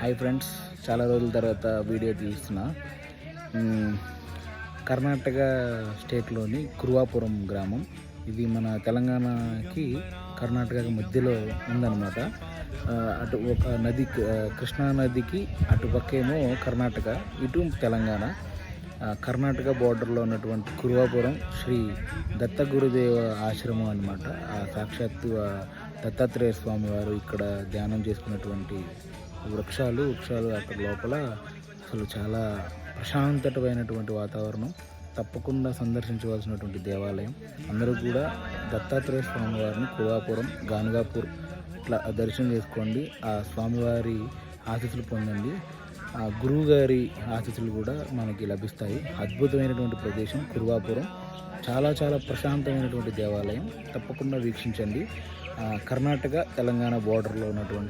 Hi friends చాలా రోజుల తర్వాత వీడియో తీస్తున్నా. కర్ణాటక స్టేట్లోని కురువాపురం గ్రామం. ఇది మన తెలంగాణకి కర్ణాటక మధ్యలో ఉందన్నమాట. అటు ఒక నది కృష్ణా నదికి అటుపక్కేమో కర్ణాటక ఇటు తెలంగాణ. కర్ణాటక బార్డర్లో ఉన్నటువంటి కురువాపురం శ్రీ దత్త గురుదేవ ఆశ్రమం అనమాట ఆ సాక్షాత్తు దత్తాత్రేయ స్వామి వారు ఇక్కడ ధ్యానం చేసుకున్నటువంటి వృక్షాలు వృక్షాలు అక్కడ లోపల. అసలు చాలా ప్రశాంతతమైనటువంటి వాతావరణం. తప్పకుండా సందర్శించవలసినటువంటి దేవాలయం. అందరూ కూడా దత్తాత్రేయ స్వామివారిని వారిని గానుగాపూర్ ఇట్లా దర్శనం చేసుకోండి. ఆ స్వామివారి ఆశీస్సులు పొందండి. ఆ గురువు గారి ఆశీస్సులు కూడా మనకి లభిస్తాయి. అద్భుతమైనటువంటి ప్రదేశం కురువాపురం. చాలా చాలా ప్రశాంతమైనటువంటి దేవాలయం. తప్పకుండా వీక్షించండి. కర్ణాటక తెలంగాణ బోర్డర్లో ఉన్నటువంటి